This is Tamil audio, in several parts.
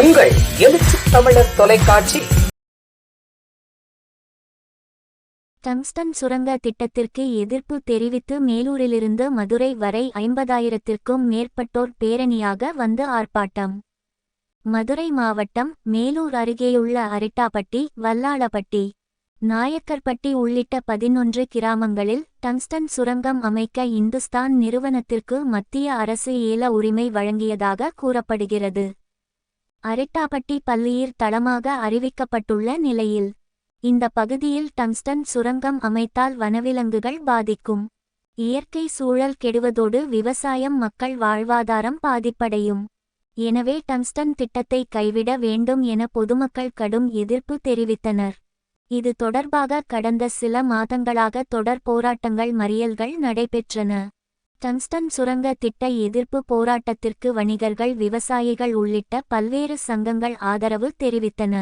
உங்கள் எழுச்சி தமிழர் தொலைக்காட்சி. டங்ஸ்டன் சுரங்க திட்டத்திற்கு எதிர்ப்பு தெரிவித்து மேலூரிலிருந்து மதுரை வரை ஐம்பதாயிரத்திற்கும் மேற்பட்டோர் பேரணியாக வந்து ஆர்ப்பாட்டம். மதுரை மாவட்டம் மேலூர் அருகேயுள்ள அரிட்டாப்பட்டி வல்லாளப்பட்டி. நாயக்கர்பட்டி உள்ளிட்ட பதினொன்று கிராமங்களில் டங்ஸ்டன் சுரங்கம் அமைக்க இந்துஸ்தான் நிறுவனத்திற்கு மத்திய அரசு ஏல உரிமை வழங்கியதாக கூறப்படுகிறது. அரிட்டாபட்டி பள்ளியிர் தளமாக அறிவிக்கப்பட்டுள்ள நிலையில் இந்த பகுதியில் டங்ஸ்டன் சுரங்கம் அமைத்தால் வனவிலங்குகள் பாதிக்கும். இயற்கை சூழல் கெடுவதோடு விவசாயம் மக்கள் வாழ்வாதாரம் பாதிப்படையும். எனவே டங்ஸ்டன் திட்டத்தை கைவிட வேண்டும் என பொதுமக்கள் கடும் எதிர்ப்பு தெரிவித்தனர். இது தொடர்பாக கடந்த சில மாதங்களாக தொடர் போராட்டங்கள் மறியல்கள் நடைபெற்றன. டங்ஸ்டன் சுரங்க திட்ட எதிர்ப்பு போராட்டத்திற்கு வணிகர்கள் விவசாயிகள் உள்ளிட்ட பல்வேறு சங்கங்கள் ஆதரவு தெரிவித்தன.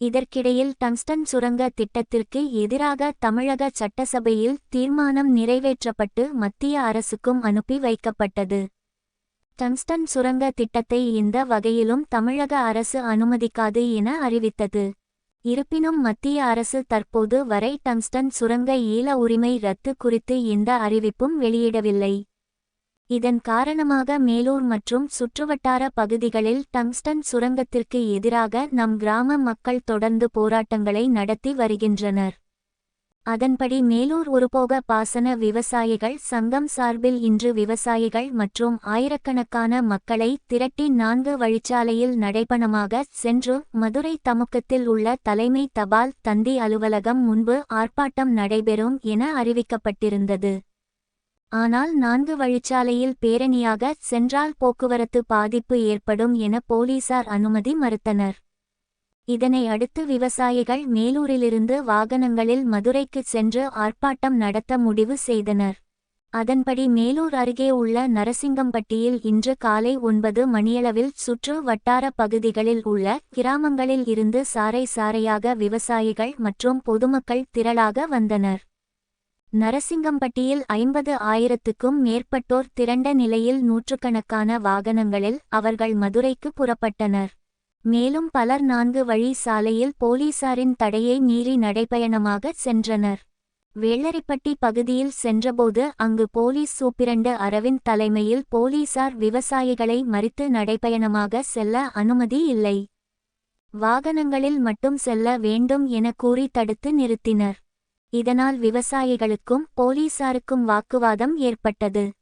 இதற்கிடையில் டங்ஸ்டன் சுரங்க திட்டத்திற்கு எதிராக தமிழக சட்டசபையில் தீர்மானம் நிறைவேற்றப்பட்டு மத்திய அரசுக்கும் அனுப்பி வைக்கப்பட்டது. டங்ஸ்டன் சுரங்க திட்டத்தை இந்த வகையிலும் தமிழக அரசு அனுமதிக்காது என அறிவித்தது. இருப்பினும் மத்திய அரசு தற்போது வரை டங்ஸ்டன் சுரங்க ஈழ உரிமை ரத்து குறித்து எந்த அறிவிப்பும் வெளியிடவில்லை. இதன் காரணமாக மேலூர் மற்றும் சுற்றுவட்டார பகுதிகளில் டங்ஸ்டன் சுரங்கத்திற்கு எதிராக நம் கிராம மக்கள் தொடர்ந்து போராட்டங்களை நடத்தி வருகின்றனர். அதன்படி மேலூர் ஒருபோக பாசன விவசாயிகள் சங்கம் சார்பில் இன்று விவசாயிகள் மற்றும் ஆயிரக்கணக்கான மக்களை திரட்டி நான்கு வழிச்சாலையில் நடைபணமாக சென்று மதுரை தமுக்கத்தில் உள்ள தலைமை தபால் தந்தி அலுவலகம் முன்பு ஆர்ப்பாட்டம் நடைபெறும் என அறிவிக்கப்பட்டிருந்தது. ஆனால் நான்கு வழிச்சாலையில் பேரணியாக சென்றால் போக்குவரத்து பாதிப்பு ஏற்படும் என போலீசார் அனுமதி மறுத்தனர். இதனை அடுத்து விவசாயிகள் மேலூரிலிருந்து வாகனங்களில் மதுரைக்கு சென்று ஆர்ப்பாட்டம் நடத்த முடிவு செய்தனர். அதன்படி மேலூர் அருகே உள்ள நரசிங்கம்பட்டியில் இன்று காலை ஒன்பது மணியளவில் சுற்று வட்டார பகுதிகளில் உள்ள கிராமங்களில் இருந்து சாறை சாறையாக விவசாயிகள் மற்றும் பொதுமக்கள் திரளாக வந்தனர். நரசிங்கம்பட்டியில் ஐம்பது ஆயிரத்துக்கும் மேற்பட்டோர் திரண்ட நிலையில் நூற்றுக்கணக்கான வாகனங்களில் அவர்கள் மதுரைக்கு புறப்பட்டனர். மேலும் பலர் நான்கு வழி சாலையில் போலீசாரின் தடையை மீறி நடைபயணமாக சென்றனர். வேளரிப்பட்டி பகுதியில் சென்றபோது அங்கு போலீஸ் சூப்பிரண்டு அரவிந்த் தலைமையில் போலீசார் விவசாயிகளை மறித்து நடைபயணமாக செல்ல அனுமதி இல்லை. வாகனங்களில் மட்டும் செல்ல வேண்டும் என கூறி தடுத்து நிறுத்தினர். இதனால் விவசாயிகளுக்கும் போலீசாருக்கும் வாக்குவாதம் ஏற்பட்டது.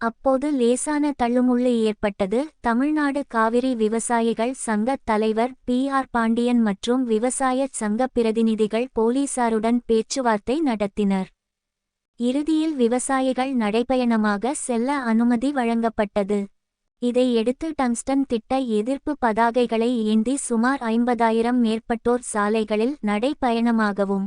அப்போது லேசான தள்ளுமுள்ளு ஏற்பட்டது. தமிழ்நாடு காவிரி விவசாயிகள் சங்க தலைவர் பி. ஆர். பாண்டியன் மற்றும் விவசாய சங்க பிரதிநிதிகள் போலீசாருடன் பேச்சுவார்த்தை நடத்தினர். இறுதியில் விவசாயிகள் நடைபயணமாக செல்ல அனுமதி வழங்கப்பட்டது. இதையடுத்து டங்ஸ்டன் திட்ட எதிர்ப்பு பதாகைகளை ஏந்தி சுமார் ஐம்பதாயிரம் மேற்பட்டோர் சாலைகளில் நடைபயணமாகவும்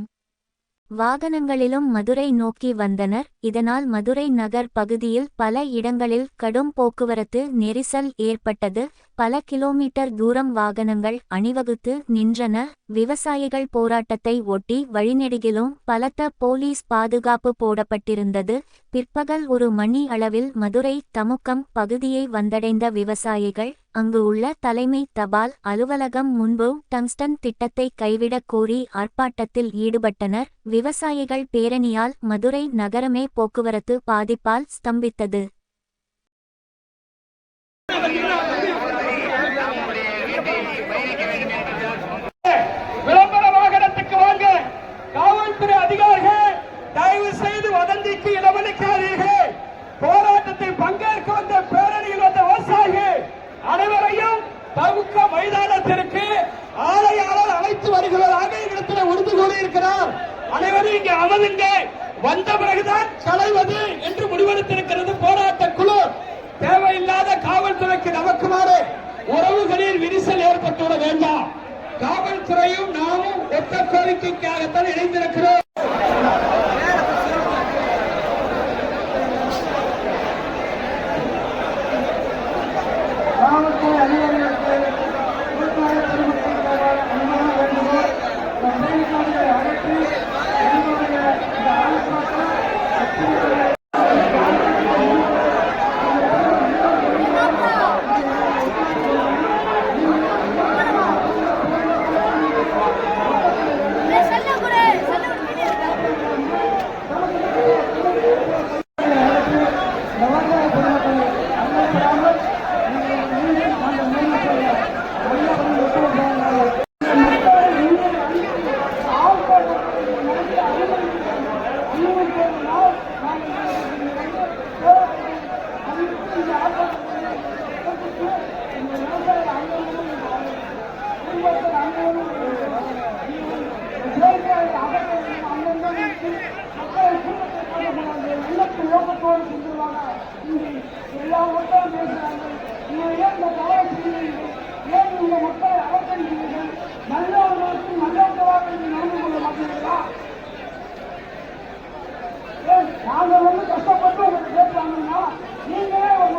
வாகனங்களிலும் மதுரை நோக்கி வந்தனர். இதனால் மதுரை நகர் பகுதியில் பல இடங்களில் கடும் போக்குவரத்து நெரிசல் ஏற்பட்டது. பல கிலோமீட்டர் தூரம் வாகனங்கள் அணிவகுத்து நின்றன. விவசாயிகள் போராட்டத்தை ஒட்டி வழிநெடுகிலும் பலத்த போலீஸ் பாதுகாப்பு போடப்பட்டிருந்தது. பிற்பகல் ஒரு மணி அளவில் மதுரை தமுக்கம் பகுதியை வந்தடைந்த விவசாயிகள் அங்கு உள்ள தலைமை தபால் அலுவலகம் முன்பு டங்ஸ்டன் திட்டத்தை கைவிடக் கோரி ஆர்ப்பாட்டத்தில் ஈடுபட்டனர். விவசாயிகள் பேரணியால் மதுரை நகரமே போக்குவரத்து பாதிப்பால் ஸ்தம்பித்தது. விளம்பர வாகனத்துக்கு வாங்க. காவல்துறை அதிகாரிகள் தயவு செய்து வதந்திக்கு இடமளிக்காதீர்கள். போராட்டத்தில் பங்கேற்க வந்த பேரணியில் வந்த விவசாயிகள் அனைவரையும் தவுக்க மைதானத்திற்கு ஆலையாளர் அழைத்து வருகிறதாக இடத்தில் உறுதி கூறியிருக்கிறார். அனைவரும் இங்கே அமருங்க வந்த பிறகுதான் களைவது என்று முடிவெடுத்திருக்கிறது. விரிசல் ஏற்பட்டுவிட வேண்டாம். காவல்துறையும் நாமும் ஒத்த கோரிக்கைக்காகத்தான் இணைந்திருக்கிறோம். ஏன் வந்து கஷ்டப்பட்டு உங்களுக்கு கேட்பாங்கன்னா நீங்களே உங்க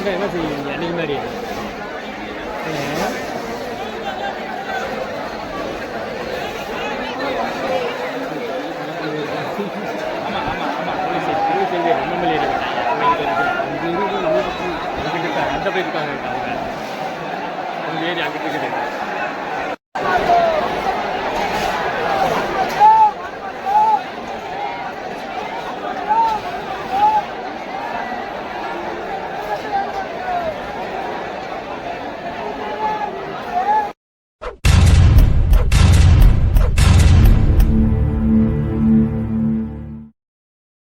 வந்தால் என்ன செய்வீங்க? அன்றைக்கு மாதிரி அங்கே போயிருக்காங்க அவங்க ஏறி அங்கிட்டு இருக்குது.